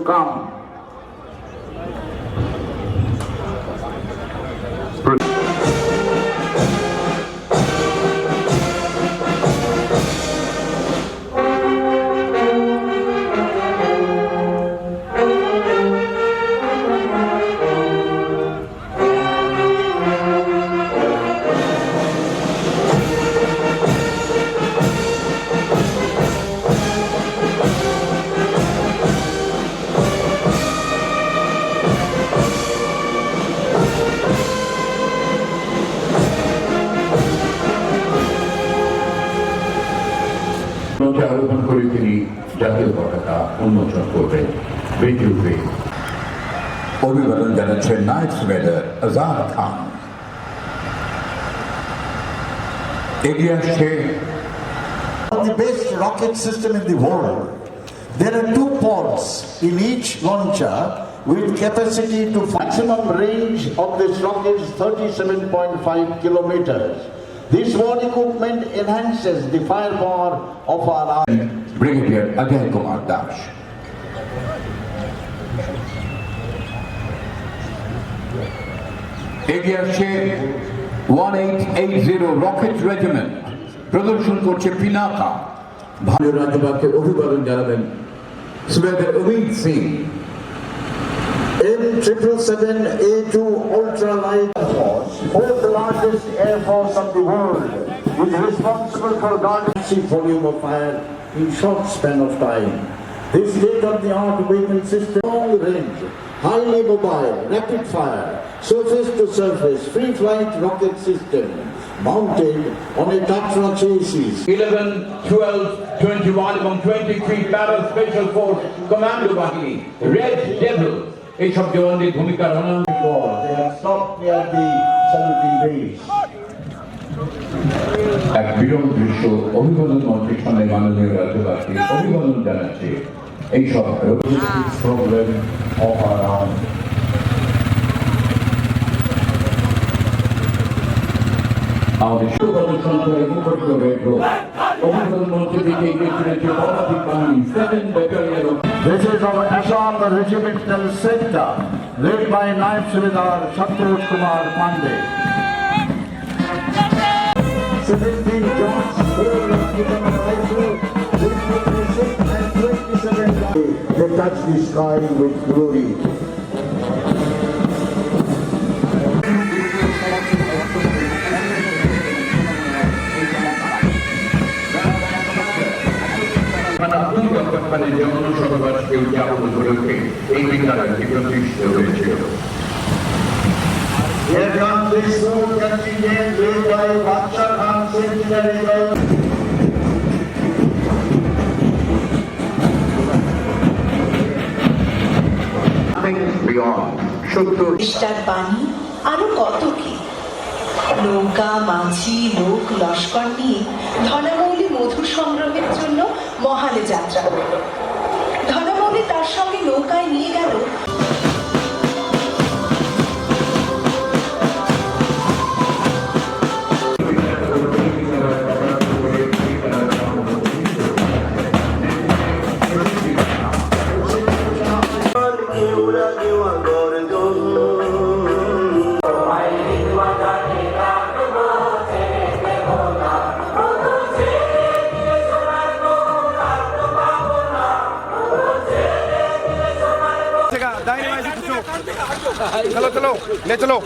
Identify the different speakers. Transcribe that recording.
Speaker 1: Calma.
Speaker 2: মঞ্চে আরোহণ করে তিনি জাতীয় পতাকা উন্মোচন করবেন বেঁচে উঠবে
Speaker 3: অভিবাদন জানাচ্ছেন নাইট সুবেদার আজাদ খান এগিয়ে আসছে
Speaker 4: the best rocket system in the world. There are two pods in each launcher with capacity to maximum range of this rocket is 37.5 kilometers. This war equipment enhances the firepower of our army.
Speaker 3: Brigadier Ajay Kumar Das এগিয়ে আসছে one eight eight zero rocket regiment প্রদর্শন করছে পিনাকা ভারতীয় রাজ্যপালকে অভিবাদন জানাবেন সুবেদার Amit Singh
Speaker 4: M777A2 ultralight force, fourth largest air force of the world, is responsible for guarding massive volume of fire in short span of time. This state-of-the-art weapon system, long range, highly mobile, rapid fire, surface to surface, free flight rocket system, mounted on a Tatra chassis.
Speaker 2: 11, 12, 21 এবং 23 para special force commando বাহিনী red devil এইসব জওয়ানদের ভূমিকা অনন্য
Speaker 4: They have stopped near the
Speaker 2: বিরল দৃশ্য অভিবাদন মঞ্চের সামনে মাননীয় রাজ্যবাসী অভিবাদন জানাচ্ছে। এইসব প্রবলেম অফ আর আর্মি আমাদের সুপ্রদর্শন করে মুখর করে অভিবাদন মঞ্চ থেকে এগিয়ে চলেছে পদাতিক বাহিনী seven battalion.
Speaker 4: This is our Assam regimental sector, led by Naib Subedar Santosh Kumar Pandey. Touch the sky with glory.
Speaker 2: মানে যে অনুসরবাসকে উদযাপন করেছে এই বিদ্যালয়টি প্রতিষ্ঠিত হয়েছিল
Speaker 4: Here comes the small contingent led by Baksha Khan Sentinel.
Speaker 2: সত্য
Speaker 5: চেষ্টার বাণী, আরও কত কি? নৌকা, মাঝি, লোক, লস্কর নিয়ে ধনামৌলি মধু সংগ্রহের জন্য মহালে যাত্রা। করল ধনামৌলি তার সঙ্গে নৌকায় নিয়ে গেল दाहिने बाएँ से खींचो।
Speaker 6: चलो चलो ले चलो।